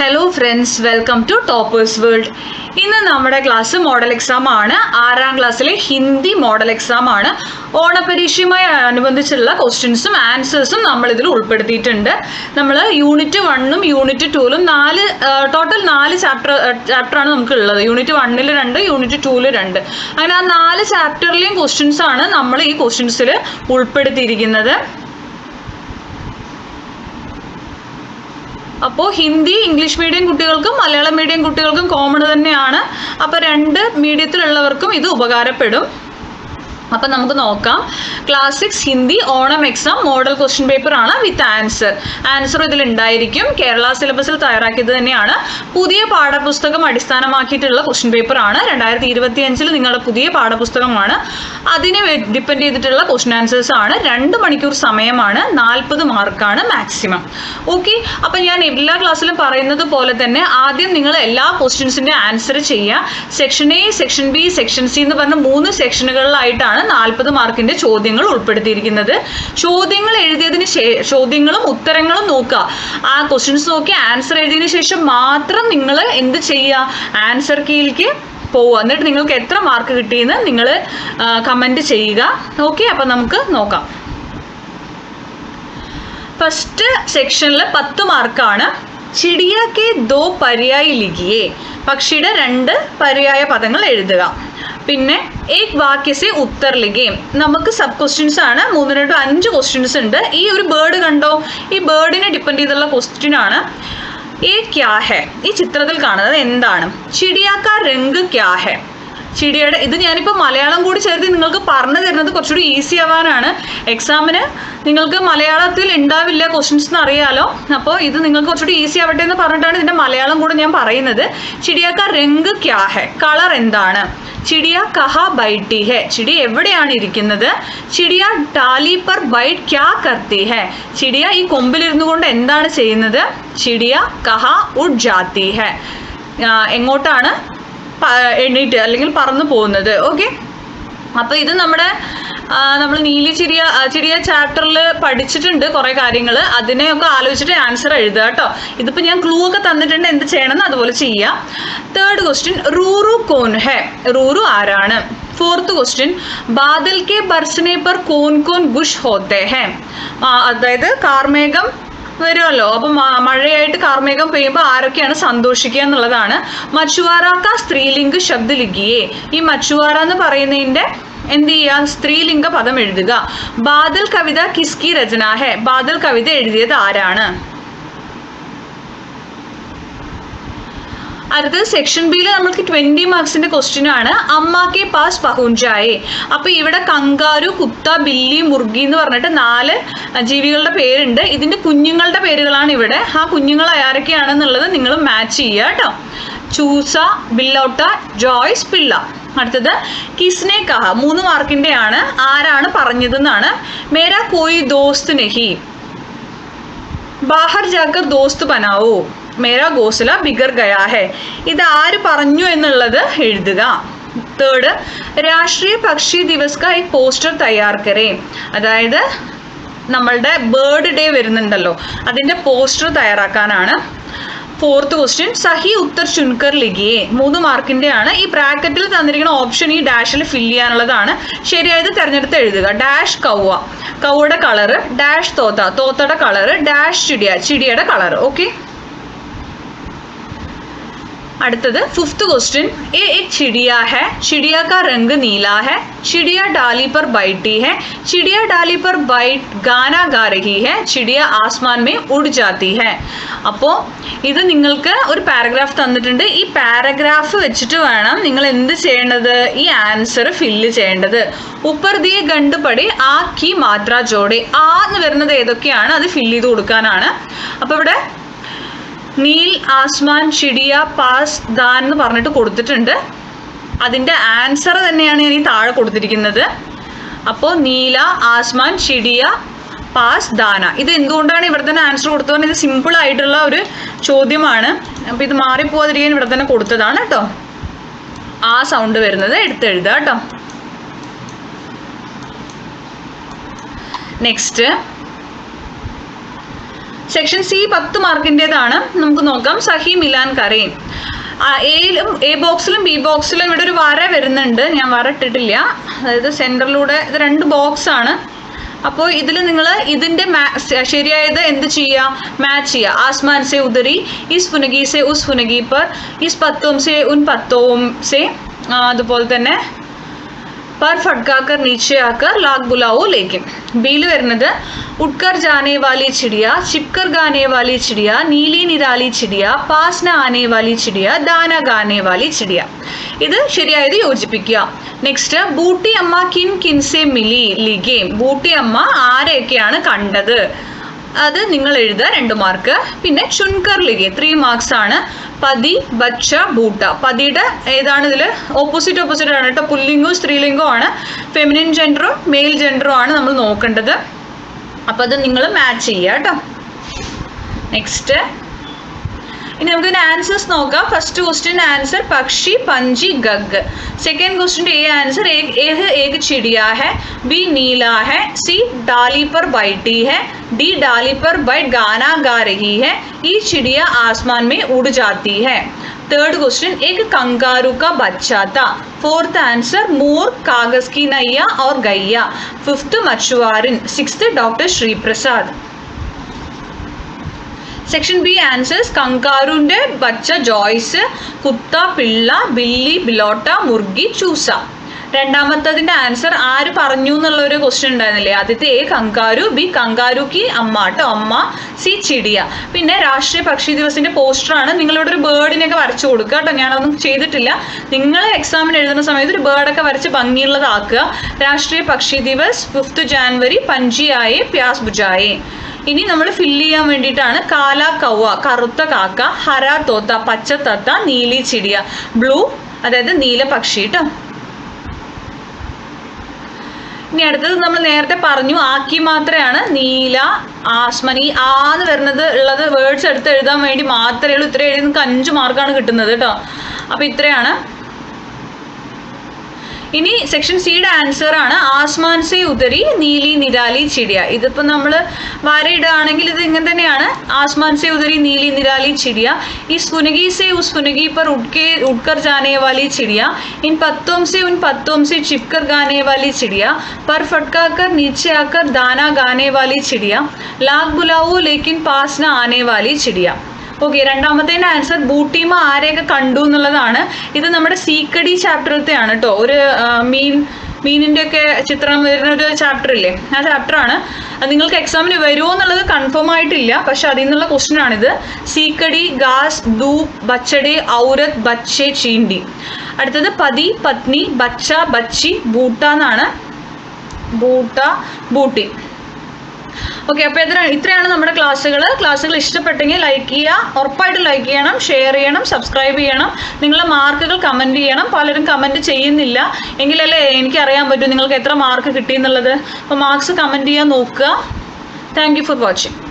Hello friends welcome to toppers world ഇന്ന് നമ്മുടെ class model exam ആണ്. ആറാം ക്ലാസ്സിലെ ഹിന്ദി മോഡൽ എക്സാം ആണ്. ഓണപരീക്ഷയുമായി അനുബന്ധിച്ചുള്ള ക്വസ്റ്റ്യൻസും ആൻസേഴ്സും നമ്മൾ ഇതിൽ ഉൾപ്പെടുത്തിയിട്ടുണ്ട്. നമ്മൾ യൂണിറ്റ് വണ്ണും യൂണിറ്റ് ടൂലും നാല് ടോട്ടൽ നാല് ചാപ്റ്റർ ചാപ്റ്ററാണ് നമുക്ക് ഉള്ളത് യൂണിറ്റ് വണ്ണിൽ രണ്ട് യൂണിറ്റ് ടൂൽ രണ്ട്. അങ്ങനെ ആ നാല് ചാപ്റ്ററിലെയും ക്വസ്റ്റ്യൻസാണ് നമ്മൾ ഈ ക്വസ്റ്റ്യൻസിൽ ഉൾപ്പെടുത്തിയിരിക്കുന്നത്. അപ്പോൾ ഹിന്ദി ഇംഗ്ലീഷ് മീഡിയം കുട്ടികൾക്കും മലയാളം മീഡിയം കുട്ടികൾക്കും കോമൺ തന്നെയാണ്. അപ്പോൾ രണ്ട് മീഡിയത്തിലുള്ളവർക്കും ഇത് ഉപകാരപ്പെടും. അപ്പം നമുക്ക് നോക്കാം. Class six Hindi Onam exam model question paper ആണ് വിത്ത് ആൻസർ ആൻസർ ഇതിൽ ഉണ്ടായിരിക്കും. കേരള സിലബസിൽ തയ്യാറാക്കിയത് തന്നെയാണ്. പുതിയ പാഠപുസ്തകം അടിസ്ഥാനമാക്കിയിട്ടുള്ള ക്വസ്റ്റ്യൻ പേപ്പർ ആണ്. രണ്ടായിരത്തി ഇരുപത്തി അഞ്ചിൽ നിങ്ങളുടെ പുതിയ പാഠപുസ്തകമാണ്. അതിനെ ഡിപ്പെൻഡ് ചെയ്തിട്ടുള്ള ക്വസ്റ്റ്യൻ ആൻസേഴ്സ് ആണ്. രണ്ട് മണിക്കൂർ സമയമാണ്. നാൽപ്പത് മാർക്കാണ് മാക്സിമം ഓക്കെ അപ്പം ഞാൻ എല്ലാ ക്ലാസ്സിലും പറയുന്നത് പോലെ തന്നെ ആദ്യം നിങ്ങൾ എല്ലാ ക്വസ്റ്റ്യൻസിന്റെ ആൻസർ ചെയ്യുക. Section A section B section C എന്ന് പറഞ്ഞ മൂന്ന് സെക്ഷനുകളിലായിട്ടാണ് നാൽപ്പത് മാർക്കിന്റെ ചോദ്യങ്ങൾ ഉൾപ്പെടുത്തിയിരിക്കുന്നത്. ചോദ്യങ്ങൾ എഴുതിയതിന് ശേഷം ചോദ്യങ്ങളും ഉത്തരങ്ങളും നോക്കുക. ആ ക്വസ്റ്റ്യൻസ് നോക്കി ആൻസർ എഴുതിയതിന് ശേഷം മാത്രം നിങ്ങൾ എന്ത് ചെയ്യുക? ആൻസർ കീയിലേക്ക് പോവുക. എന്നിട്ട് നിങ്ങൾക്ക് എത്ര മാർക്ക് കിട്ടിയെന്ന് നിങ്ങൾ കമന്റ് ചെയ്യുക. ഓക്കെ അപ്പം നമുക്ക് നോക്കാം. ഫസ്റ്റ് സെക്ഷനിൽ പത്ത് മാർക്കാണ് ചിടിയ ദോ പര്യായി ലിഖിയേ. പക്ഷിയുടെ രണ്ട് പര്യായ പദങ്ങൾ എഴുതുക. പിന്നെ ഏക് വാക്യസെ ഉത്തർ ലിഖിയും. നമുക്ക് സബ് ക്വസ്റ്റ്യൻസ് ആണ്. മൂന്ന് രണ്ട് അഞ്ച് ക്വസ്റ്റ്യൻസ് ഉണ്ട്. ഈ ഒരു ബേർഡ് കണ്ടോ? ഈ ബേർഡിനെ ഡിപ്പെൻഡ് ചെയ്തുള്ള ക്വസ്റ്റ്യൻ ആണ്. ഏ ക്യാ ഹെ? ഈ ചിത്രത്തിൽ കാണുന്നത് എന്താണ്? ചിടിയാക്ക രംഗ് ക്യാ ഹെ? ചിടിയുടെ ഇത് ഞാനിപ്പോൾ മലയാളം കൂടി ചേർത്ത് നിങ്ങൾക്ക് പറഞ്ഞു തരുന്നത് കുറച്ചുകൂടി ഈസി ആവാനാണ്. എക്സാമിന് നിങ്ങൾക്ക് മലയാളത്തിൽ ഉണ്ടാവില്ല ക്വസ്റ്റ്യൻസ് എന്ന് അറിയാലോ. അപ്പോൾ ഇത് നിങ്ങൾക്ക് കുറച്ചുകൂടി ഈസി ആവട്ടെ എന്ന് പറഞ്ഞിട്ടാണ് ഇതിന്റെ മലയാളം കൂടെ ഞാൻ പറയുന്നത്. ചിടിയാക്ക രംഗ് ക്യാ ഹെ? കളർ എന്താണ്? ചിടിയ കഹ ബൈട്ടി ഹെ? ചിടി എവിടെയാണ് ഇരിക്കുന്നത്? ചിടിയ ടാലി പർ ബൈറ്റ് ക്യാ കർത്തി ഹെ? ചിടിയ ഈ കൊമ്പിലിരുന്നു കൊണ്ട് എന്താണ് ചെയ്യുന്നത്? ചിടിയ കഹ ഉഡ് ജാത്തി ഹെ? എങ്ങോട്ടാണ്? എണീറ്റ് അല്ലെങ്കിൽ പറന്നു പോകുന്നത്. ഓക്കെ അപ്പോൾ ഇത് നമ്മുടെ നമ്മൾ നീലി ചിരിയ ചിരിയ ചാപ്റ്ററിൽ പഠിച്ചിട്ടുണ്ട് കുറേ കാര്യങ്ങൾ. അതിനെയൊക്കെ ആലോചിച്ചിട്ട് ആൻസർ എഴുതുക കേട്ടോ. ഇതിപ്പോൾ ഞാൻ ക്ലൂ ഒക്കെ തന്നിട്ടുണ്ട് എന്ത് ചെയ്യണമെന്ന് അതുപോലെ ചെയ്യാം. തേർഡ് ക്വസ്റ്റ്യൻ റൂറു കോൻ ഹെ റൂറു ആരാണ്? ഫോർത്ത് ക്വസ്റ്റ്യൻ ബാദൽ കെ ബർസനെ പർ കോൻ കോൻ ബുഷ് ഹോത്തെ ഹെ. അതായത് കാർമേഘം വരുമല്ലോ. അപ്പം മഴയായിട്ട് കാർമേഘം പെയ്യുമ്പോൾ ആരൊക്കെയാണ് സന്തോഷിക്കുക എന്നുള്ളതാണ് മച്ചുവാറാക്ക സ്ത്രീലിംഗ ശബ്ദ ലിഖിയേ ഈ മച്ചുവാറ എന്ന് പറയുന്നതിന്റെ എന്ത് ചെയ്യുക? സ്ത്രീലിംഗ പദം എഴുതുക. ബാദൽ കവിത കിസ്കി രചന. ഹെ ബാദൽ കവിത എഴുതിയത് ആരാണ്? അടുത്തത് സെക്ഷൻ ബിയിൽ നമ്മൾക്ക് ട്വന്റി മാർക്സിന്റെ ക്വസ്റ്റ്യൻ ആണ്. അമ്മാക്കെ പാസ് പഹുഞ്ചായേ അപ്പൊ ഇവിടെ കങ്കാരു കുത്ത ബില്ലി മുർഗി എന്ന് പറഞ്ഞിട്ട് നാല് ജീവികളുടെ പേരുണ്ട്. ഇതിന്റെ കുഞ്ഞുങ്ങളുടെ പേരുകളാണ് ഇവിടെ. ആ കുഞ്ഞുങ്ങൾ ആരൊക്കെയാണെന്നുള്ളത് നിങ്ങൾ മാച്ച് ചെയ്യുക കേട്ടോ. ചൂസ ബില്ലോട്ട ജോയ്സ് പിള്ള. അടുത്തത് കിസ്നെ കഹ മൂന്ന് മാർക്കിന്റെ ആണ്. ആരാണ് പറഞ്ഞതെന്നാണ്. മേരാ കോയി ദോസ്ത് നെഹി. ബാഹർ ജാക്കർ ദോസ്ത് ബനാവോ മേരാ ഗോസല ബിഗർ ഗയാ ഹെ. ഇത് ആര് പറഞ്ഞു എന്നുള്ളത് എഴുതുക. തേർഡ് രാഷ്ട്രീയ പക്ഷി ദിവസ് കാ പോസ്റ്റർ തയ്യാർ കരേ. അതായത് നമ്മളുടെ ബേർഡ് ഡേ വരുന്നുണ്ടല്ലോ. അതിന്റെ പോസ്റ്റർ തയ്യാറാക്കാനാണ്. ഫോർത്ത് ക്വസ്റ്റ്യൻ സഹി ഉത്തർ ചുൻകർ ലിഖിയെ. മൂന്ന് മാർക്കിന്റെ ആണ്. ഈ ബ്രാക്കറ്റിൽ തന്നിരിക്കുന്ന ഓപ്ഷൻ ഈ ഡാഷിൽ ഫില്ല് ചെയ്യാനുള്ളതാണ്. ശരിയായത് തിരഞ്ഞെടുത്ത് എഴുതുക. ഡാഷ് കൗവ. കൗവയുടെ കളറ് ഡാഷ് തോത്ത. തോത്തയുടെ കളറ് ഡാഷ് ചിടിയ. ചിടിയുടെ കളറ് ഓക്കെ അടുത്തത് ഫിഫ്ത് ക്വസ്റ്റ്യൻ എ എക് ചിടിയ ഹെ. ചിടിയ കാ രംഗ് നീല ഹെ. ചിടിയ ഡാലി പർ ബൈട്ടി ഹെ. ചിടിയ ഡാലി പർ ബൈറ്റ് ഗാന ഗാ രഹി ഹെ. ചിടിയ ആസ്മാൻ മേ ഉഡ് ജാത്തി ഹെ. അപ്പോൾ ഇത് നിങ്ങൾക്ക് ഒരു പാരഗ്രാഫ് തന്നിട്ടുണ്ട്. ഈ പാരഗ്രാഫ് വെച്ചിട്ട് വേണം നിങ്ങൾ എന്ത് ചെയ്യേണ്ടത്? ഈ ആൻസർ ഫില്ല് ചെയ്യേണ്ടത്. ഉപ്പർ ദിയെ ഗണ്ട് പടി ആ കി മാത്ര ജോഡി. ആ എന്ന് വരുന്നത് ഏതൊക്കെയാണ്? അത് ഫില്ല് ചെയ്ത് കൊടുക്കാനാണ്. അപ്പോൾ ഇവിടെ നീൽ ആസ്മാൻ ചിടിയ പാസ് ദാൻ എന്ന് പറഞ്ഞിട്ട് കൊടുത്തിട്ടുണ്ട്. അതിന്റെ ആൻസർ തന്നെയാണ് ഞാൻ ഈ താഴെ കൊടുത്തിരിക്കുന്നത്. അപ്പോൾ നീല ആസ്മാൻ ചിടിയ പാസ് ദാന. ഇത് എന്തുകൊണ്ടാണ് ഇവിടെ തന്നെ ആൻസർ കൊടുത്തത്? ഇത് സിമ്പിൾ ആയിട്ടുള്ള ഒരു ചോദ്യമാണ്. അപ്പോൾ ഇത് മാറിപ്പോവാതിരിക്കാൻ ഇവിടെ തന്നെ കൊടുത്തതാണ് കേട്ടോ. ആ സൗണ്ട് വരുന്നത് എടുത്തെഴുതുക കേട്ടോ. നെക്സ്റ്റ് സെക്ഷൻ സി പത്ത് മാർക്കിന്റെതാണ് നമുക്ക് നോക്കാം. സഹി മിലാൻ കറി എയിലും എ ബോക്സിലും ബി ബോക്സിലും ഇവിടെ ഒരു വര വരുന്നുണ്ട്. ഞാൻ വര ഇട്ടിട്ടില്ല. അതായത് സെന്ററിലൂടെ ഇത് രണ്ട് ബോക്സ് ആണ് അപ്പോൾ ഇതിൽ നിങ്ങൾ ഇതിന്റെ ശരിയായത് എന്ത് ചെയ്യുക മാച്ച് ചെയ്യുക ആസ്മാൻ സെ ഉദരി ഈസ് ഫുനഗി സെ ഉസ് ഫുനഗി പർ ഇസ് പത്തോം സെ ഉൻ പത്തോം സെ അതുപോലെ തന്നെ പർ ഫട്കാക്കർ നീച്ചയാക്കർ ലാഗ് ബുലാവോ ലേക്കും ബിയിൽ വരുന്നത് ഉട്കർ ജാനേ വാലി ചിടിയ ചിപ്കർ ഗാനേ വാലി ചിടിയ നീലി നിരാലി ചിടിയ പാസ്ന ആനേ വാലി ചിടിയ ദാന ഗാനേ വാലി ചിടിയ. ഇത് ശരിയായത് യോജിപ്പിക്കുക. നെക്സ്റ്റ് ബൂട്ടി അമ്മ കിൻ കിൻസെ മിലി ലിഗേം ബൂട്ടി അമ്മ ആരെയൊക്കെയാണ് കണ്ടത്? അത് നിങ്ങൾ എഴുതുക രണ്ട് മാർക്ക്. പിന്നെ ചുൻകർ ലിഗെ ത്രീ മാർക്സ് ആണ്. പതി ബച്ച ബൂട്ട. പതിയുടെ ഏതാണ് ഇതിൽ ഓപ്പോസിറ്റ് ഓപ്പോസിറ്റ് ആണ് കേട്ടോ. പുല്ലിംഗവും സ്ത്രീലിംഗവും ആണ്. ഫെമിനിൻ ജെൻഡറും മെയിൽ ജെൻഡറും ആണ് നമ്മൾ നോക്കേണ്ടത്. അപ്പോൾ അത് നിങ്ങൾ മാച്ച് ചെയ്യുക കേട്ടോ. നെക്സ്റ്റ് ഇനി നമുക്ക് ഇതിന്റെ ആൻസേഴ്സ് നോക്കാം ഫസ്റ്റ് ക്വസ്റ്റ്യൻ ആൻസർ പക്ഷി പഞ്ചി ഗഗ് സെക്കൻഡ് ക്വസ്റ്റ്യൻ്റെ എ ആൻസർ ഏഹ് ഏക് चिड़िया है बी नीला है सी डाली पर बैठी है डी डाली पर बैठ गाना गा रही है ई चिड़िया आसमान में उड़ जाती है थर्ड क्वेश्चन एक कंगारू का बच्चा था फोर्थ आंसर मोर कागज की नैया और गैया फिफ्थ मछुआरन सिक्स्थ डॉक्टर श्री प्रसाद section B answers കങ്കാറുന്റെ ബച്ച ജോയ്സ് കുത്ത പിള്ള ബില്ലി ബിലോട്ട മുർഗി ചൂസ രണ്ടാമത്തതിന്റെ ആൻസർ ആര് പറഞ്ഞു എന്നുള്ള ഒരു ക്വസ്റ്റ്യൻ ഉണ്ടായിരുന്നില്ലേ? ആദ്യത്തെ എ കങ്കാരു ബി കങ്കാരു കി അമ്മ കേട്ടോ അമ്മ സി ചിടിയ. പിന്നെ രാഷ്ട്രീയ പക്ഷി ദിവസിന്റെ പോസ്റ്ററാണ് നിങ്ങളിവിടെ ഒരു ബേർഡിനെയൊക്കെ വരച്ചു കൊടുക്കുക കേട്ടോ ഞാനതൊന്നും ചെയ്തിട്ടില്ല. നിങ്ങൾ എക്സാമിന് എഴുതുന്ന സമയത്ത് ഒരു ബേർഡൊക്കെ വരച്ച് ഭംഗിയുള്ളതാക്കുക. രാഷ്ട്രീയ പക്ഷി ദിവസ് ഫിഫ്ത്ത് ജാനുവരി പഞ്ചിയായേ പ്യാസ് ബുജായേ ഇനി നമ്മൾ ഫില്ല് ചെയ്യാൻ വേണ്ടിയിട്ടാണ് കാല കൗവ കറുത്ത കാക്ക ഹര തോത്ത പച്ച തത്ത നീലി ചിടിയ ബ്ലൂ അതായത് നീല പക്ഷി കേട്ടോ ഇനി അടുത്തത് നമ്മൾ നേരത്തെ പറഞ്ഞു ആക്കി മാത്രമാണ് നീല ആസ്മനി ആന്ന് വരുന്നത് ഉള്ളത് വേർഡ്സ് എടുത്ത് എഴുതാൻ വേണ്ടി മാത്രമേ ഉള്ളൂ. ഇത്ര എഴുതി നിങ്ങൾക്ക് അഞ്ച് മാർക്കാണ് കിട്ടുന്നത് കേട്ടോ അപ്പോൾ ഇത്രയാണ്. ഇനി സെക്ഷൻ സിയുടെ ആൻസർ ആണ് ആസ്മാൻ സെ ഉദരി നീലി നിരാലി ചിടിയ ഇതിപ്പോൾ നമ്മൾ വരയിടുകയാണെങ്കിൽ ഇത് ഇങ്ങനെ തന്നെയാണ് ആസ്മാൻ സെ ഉദരി നീലി നിരാലി ചിടിയ ഈ സുനഗി സെ ഉസ് സുനഗി पर उठ के उठकर जाने वाली चिड़िया इन पत्तों से उन पत्तों से चिपकर गाने वाली चिड़िया पर फटका कर नीचे आकर दाना गाने वाली चिड़िया लाग बुलाओ लेकिन पास न आने वाली चिड़िया ഓക്കെ രണ്ടാമത്തേന്റെ ആൻസർ ബൂട്ടീമ ആരെയൊക്കെ കണ്ടു എന്നുള്ളതാണ്. ഇത് നമ്മുടെ സീക്കടി ചാപ്റ്ററിലത്തെ ആണ് കേട്ടോ ഒരു മീൻ മീനിന്റെ ഒക്കെ ചിത്രം വരുന്ന ഒരു ചാപ്റ്റർ ഇല്ലേ? ആ ചാപ്റ്ററാണ് നിങ്ങൾക്ക് എക്സാമിന് വരുമോ എന്നുള്ളത് കൺഫേം ആയിട്ടില്ല. പക്ഷെ അതിൽ നിന്നുള്ള ക്വസ്റ്റ്യൻ ആണിത്. സീക്കടി ഗാസ് ധൂപ് ബച്ചഡെ ഔരത് ബച്ചെ ചീണ്ടി. അടുത്തത് പതി പത്നി ബച്ച ബച്ചി ബൂട്ട എന്നാണ്. ബൂട്ട ബൂട്ടി. ഓക്കെ അപ്പോൾ എത്ര ഇത്രയാണ് നമ്മുടെ ക്ലാസ്സുകൾ ക്ലാസ്സുകൾ ഇഷ്ടപ്പെട്ടെങ്കിൽ ലൈക്ക് ചെയ്യുക. ഉറപ്പായിട്ട് ലൈക്ക് ചെയ്യണം ഷെയർ ചെയ്യണം സബ്സ്ക്രൈബ് ചെയ്യണം. നിങ്ങളുടെ മാർക്കുകൾ കമന്റ് ചെയ്യണം. പലരും കമന്റ് ചെയ്യുന്നില്ല. എങ്കിലല്ലേ എനിക്കറിയാൻ പറ്റും നിങ്ങൾക്ക് എത്ര മാർക്ക് കിട്ടി എന്നുള്ളത്. അപ്പോൾ മാർക്സ് കമന്റ് ചെയ്യാൻ നോക്കുക. Thank for watching